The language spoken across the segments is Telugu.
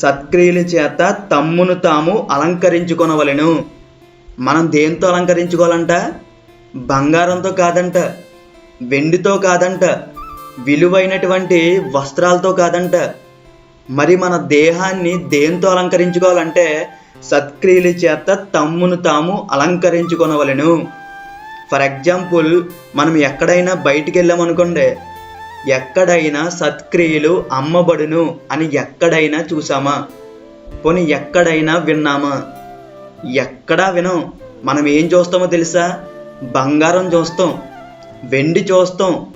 సత్క్రియల చేత తమ్మును తాము అలంకరించుకొనవలెను. మనం దేంతో అలంకరించుకోవాలంట? బంగారంతో కాదంట వెండితో కాదంట విలువైనటువంటి వస్త్రాలతో కాదంట. మరి మన దేహాన్ని దేంతో అలంకరించుకోవాలంటే సత్క్రియల చేత తమ్మును తాము అలంకరించుకొనవలెను. ఫర్ ఎగ్జాంపుల్ మనం ఎక్కడైనా బయటికి వెళ్ళామనుకోండి ఎక్కడైనా సత్క్రియలు అమ్మబడును అని ఎక్కడైనా చూసామా పోనీ ఎక్కడైనా విన్నామా? ఎక్కడా వినం. మనం ఏం చూస్తామో తెలుసా? బంగారం చూస్తాం వెండి చూస్తాం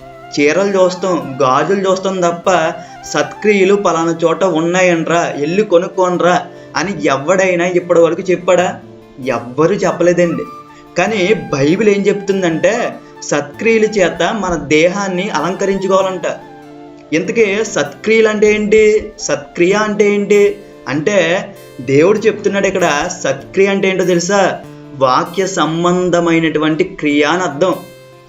చీరలు చూస్తాం గాజులు చూస్తాం తప్ప సత్క్రియలు పలానా చోట ఉన్నాయనరా వెళ్ళి కొనుక్కోనరా అని ఎవడైనా ఇప్పటి వరకు చెప్పాడా? ఎవ్వరూ చెప్పలేదండి. కానీ బైబిల్ ఏం చెప్తుందంటే సత్క్రియల చేత మన దేహాన్ని అలంకరించుకోవాలంట. ఇంతకీ సత్క్రియలు అంటే ఏంటి? సత్క్రియ అంటే ఏంటి? అంటే దేవుడు చెప్తున్నాడు ఇక్కడ సత్క్రియ అంటే ఏంటో తెలుసా? వాక్య సంబంధమైనటువంటి క్రియ అని అర్థం.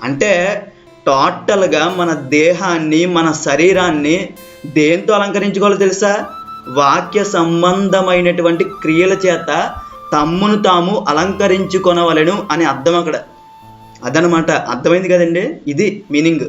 అంటే టోటల్గా మన దేహాన్ని మన శరీరాన్ని దేంతో అలంకరించుకోవాలో తెలుసా? వాక్య సంబంధమైనటువంటి క్రియల చేత తమ్మును తాము అలంకరించుకొనవలను అని అర్థం అక్కడ. అదనమాట. అర్థమైంది కదండి? ఇది మీనింగ్.